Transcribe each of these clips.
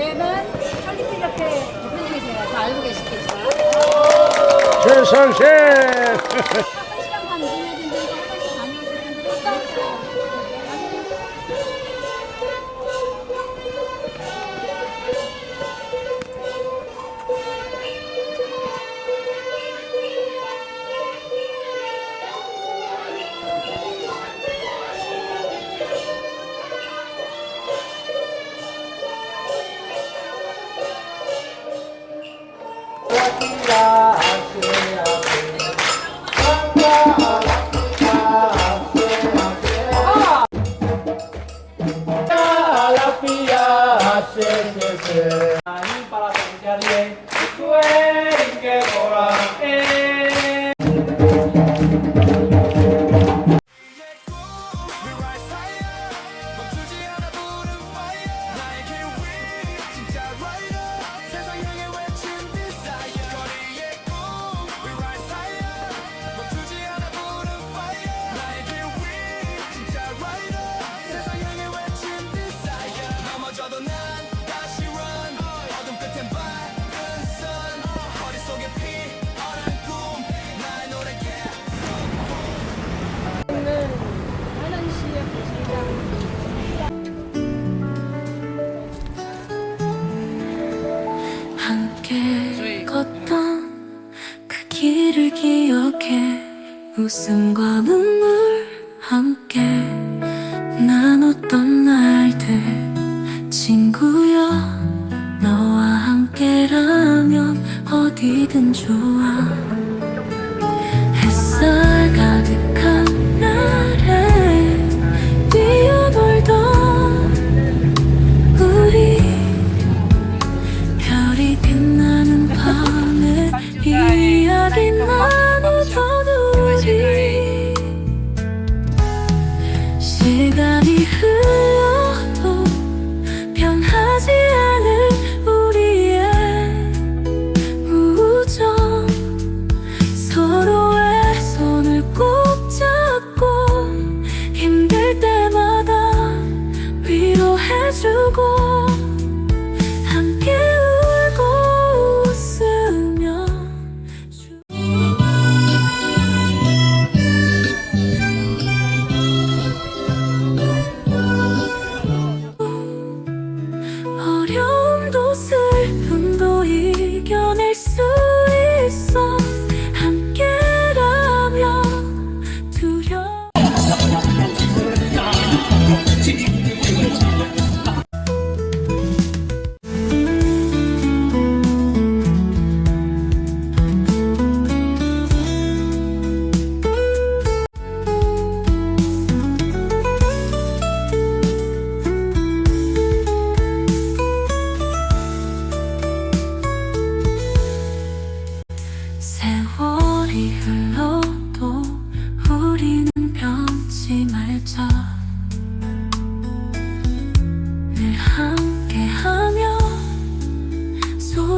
뱀은 퀄리티 카페 대표님이세요. 다 알고? 최성실 한 시간 반 이내에 된다니까 화장실 다녀오실 분들이 있어요. Shakira. 함께 걷던 그 길을 기억해. 웃음과 눈물 함께 나눴던 날들. 친구여 너와 함께라면 어디든 좋아 이야기 나누던 우리 시간이 흘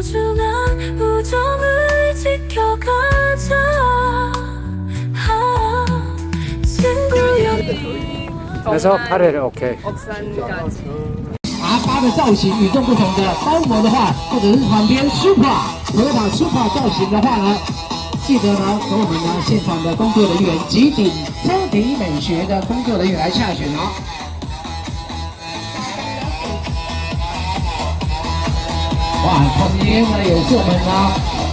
소중한 우정을 지켜가자 아, 친구여 그래서 8회를 오케이 阿八的造型与众不同的包膜的话，或者是旁边 super 合法 super 造型的话呢，记得呢和我们呢现场的工作人员极顶超体美学的工作人员来下选哦。 哇，旁边呢也是我们呢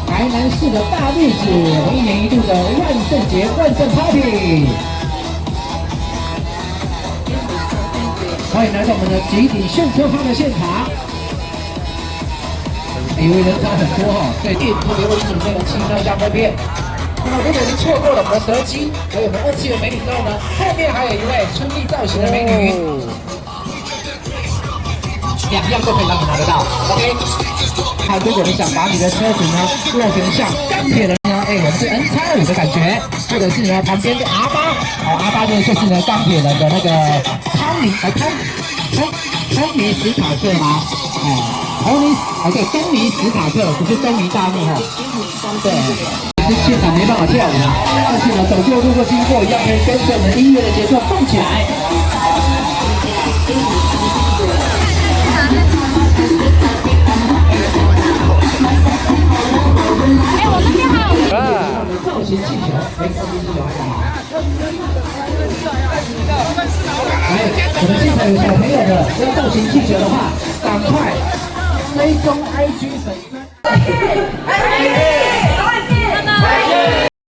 台南市的大日子，一年一度的万圣节万圣 party。欢迎来到我们的集体炫车趴的现场。因为人潮很多哈，所以特别为你准备了七张香氛片。那么如果您错过了我们的蛇姬，还有我们二次元美女之后呢，后面还有一位春丽造型的美女，两样都可以让你拿得到。OK。还有如果你想把你的车子呢做成像钢铁人呢，哎，我们是 N 叉五的感觉，或者是呢旁边的阿巴，哦阿巴呢就是呢钢铁人的那个汤尼，呃汤汤汤尼史塔克吗？哦，汤尼，OK，东尼史塔克不是东尼大木哈，对。是现场没办法跳舞了，但是呢，走过路过经过一样可以跟着我们音乐的节奏动起来。现场有小朋友的要造型气球的话，赶快追踪 IG 粉丝。